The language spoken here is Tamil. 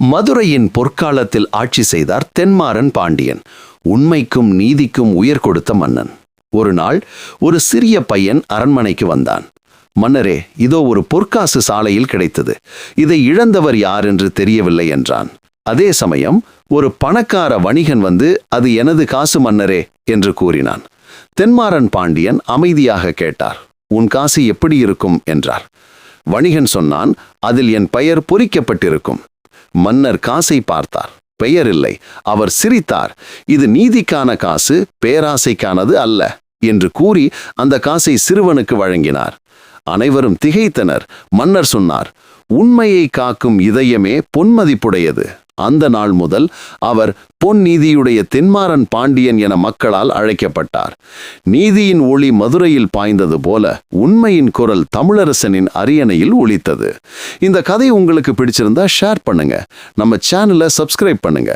மதுரையின் பொற்காலத்தில் ஆட்சி செய்தார் தென்மாறன் பாண்டியன். உண்மைக்கும் நீதிக்கும் உயர் கொடுத்த மன்னன். ஒரு நாள் ஒரு சிறிய பையன் அரண்மனைக்கு வந்தான். மன்னரே இதோ ஒரு பொற்காசு சாலையில் கிடைத்தது. இதை இழந்தவர் யார் என்று தெரியவில்லை என்றான். அதே சமயம் ஒரு பணக்கார வணிகன் வந்து அது எனது காசு மன்னரே என்று கூறினான். தென்மாறன் பாண்டியன் அமைதியாக கேட்டார். உன் காசு எப்படி இருக்கும்? என்றார். வணிகன் சொன்னான் அதில் என் பெயர் பொறிக்கப்பட்டிருக்கும். மன்னர் காசை பார்த்தார். பெயர் இல்லை. அவர் சிரித்தார். இது நீதிக்கான காசு பேராசைக்கானது அல்ல என்று கூறி அந்த காசை சிறுவனுக்கு வழங்கினார். அனைவரும் திகைத்தனர். மன்னர் சொன்னார் உண்மையை காக்கும் இதயமே பொன்மதிப்புடையது. அந்த நாள் முதல் அவர் பொன் நீதியுடைய தென்மாறன் பாண்டியன் என மக்களால் அழைக்கப்பட்டார். நீதியின் ஒளி மதுரையில் பாய்ந்தது போல உண்மையின் குரல் தமிழரசனின் அரியணையில் ஒழித்தது இந்த கதை உங்களுக்கு பிடிச்சிருந்தா ஷேர் பண்ணுங்க. நம்ம சேனலை சப்ஸ்கிரைப் பண்ணுங்க.